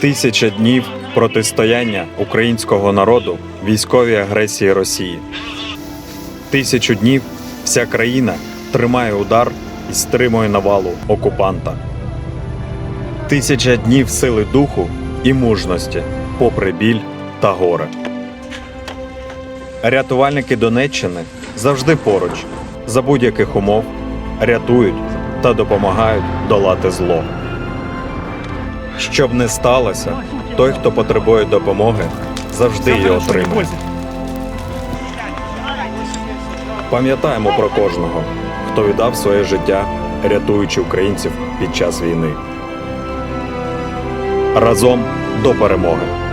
Тисяча днів протистояння українського народу військовій агресії Росії. Тисячу днів вся країна тримає удар і стримує навалу окупанта. Тисяча днів сили духу і мужності, попри біль та горе. Рятувальники Донеччини завжди поруч, за будь-яких умов, рятують та допомагають долати зло. Щоб не сталося, той, хто потребує допомоги, завжди її отримує. Пам'ятаємо про кожного, хто віддав своє життя, рятуючи українців під час війни. Разом до перемоги!